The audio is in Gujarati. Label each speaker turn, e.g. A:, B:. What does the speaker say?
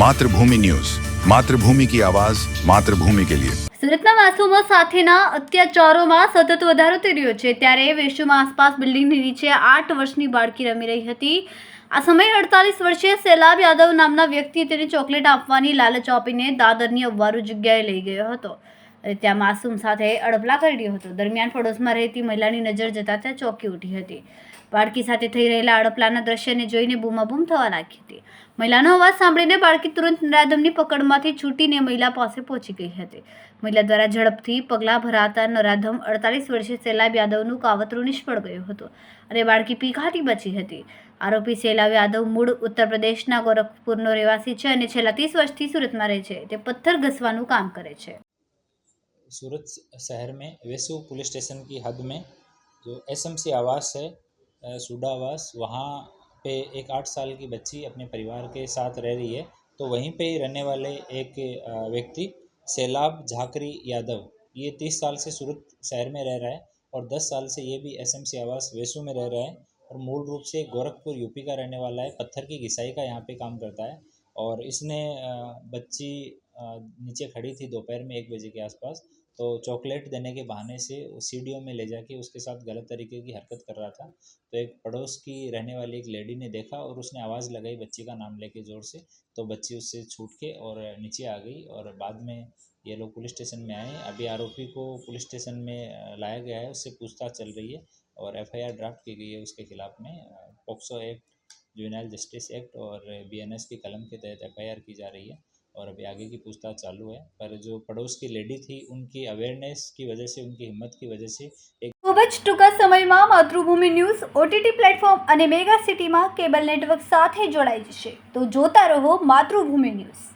A: માતૃભૂમિ ન્યૂઝ. માતૃભૂમિ કી આવાજ, માતૃભૂમિ કે લિયે.
B: સુરતના માસૂમો સાથેના અત્યાચારોમાં સતત વધારો થઈ રહ્યો છે. ત્યારે વેશુમાં આસપાસ બિલ્ડિંગની નીચે આઠ વર્ષની બાળકી રમી રહી હતી. આ સમય અડતાલીસ વર્ષીય સેલાબ યાદવ નામના વ્યક્તિએ તેને ચોકલેટ આપવાની લાલચ આપીને દાદરની અવારું જગ્યાએ લઈ ગયો હતો. ત્યાં માસૂમ સાથે અડપલા કરી રહ્યો હતો. દરમિયાન પડોશમાં રહેતી મહિલાની નજર જતાં ત્યાં ચોંકી ઉઠી હતી. બાળકી સાથે થઈ રહેલા અડપલાના દ્રશ્યને જોઈને બૂમાબૂમ થવા લાગી હતી. મહિલાનો અવાજ સાંભળીને બાળકી તુરંત નરાધમની પકડમાંથી છૂટીને મહિલા પાસે પહોંચી ગઈ હતી. મહિલા દ્વારા ઝડપથી પગલાં ભરાતા નરાધમ અડતાલીસ વર્ષે સેલાબ યાદવનું કાવતરું નિષ્ફળ ગયું હતું અને બાળકી પીઘાતી બચી હતી. આરોપી સેલાબ યાદવ મૂળ ઉત્તર પ્રદેશના ગોરખપુરનો રહેવાસી છે અને છેલ્લા ત્રીસ વર્ષથી સુરતમાં રહે છે. તે પથ્થર ઘસવાનું કામ કરે છે.
C: सूरत शहर में, वेसु पुलिस स्टेशन की हद में जो एसएमसी आवास है सूडा आवास, वहाँ पे एक आठ साल की बच्ची अपने परिवार के साथ रह रही है। तो वहीं पे ही रहने वाले एक व्यक्ति, सैलाब झाकरी यादव, ये तीस साल से सूरत शहर में रह रहा है और दस साल से ये भी एसएमसी आवास वेसु में रह रहा है और मूल रूप से गोरखपुर, यूपी का रहने वाला है, पत्थर की घिसाई का यहाँ पे काम करता है। और इसने बच्ची नीचे खड़ी थी दोपहर में एक बजे के आसपास तो चॉकलेट देने के बहाने से सीढ़ियों में ले जाके उसके साथ गलत तरीके की हरकत कर रहा था। तो एक पड़ोस की रहने वाली एक लेडी ने देखा और उसने आवाज़ लगाई बच्ची का नाम लेके ज़ोर से तो बच्ची उससे छूट के और नीचे आ गई और बाद में ये लोग पुलिस स्टेशन में आए। अभी आरोपी को पुलिस स्टेशन में लाया गया है, उससे पूछताछ चल रही है और एफआईआर ड्राफ्ट की गई है उसके खिलाफ में। POCSO act, juvenile justice act और बीएनएस की कलम के तहत एफआईआर की जा रही है। और अभी आगे की पूछताछ चालू है पर जो पड़ोस की लेडी थी उनकी अवेयरनेस की वजह से उनकी हिम्मत की वजह से एक
B: ખૂબ જ ટૂંકા સમયમાં માતૃભૂમિ ન્યૂઝ ઓટીટી પ્લેટફોર્મ અને મેગા સિટીમાં કેબલ નેટવર્ક સાથે જોડાઈ જશે તો જોતા રહો માતૃભૂમિ ન્યૂઝ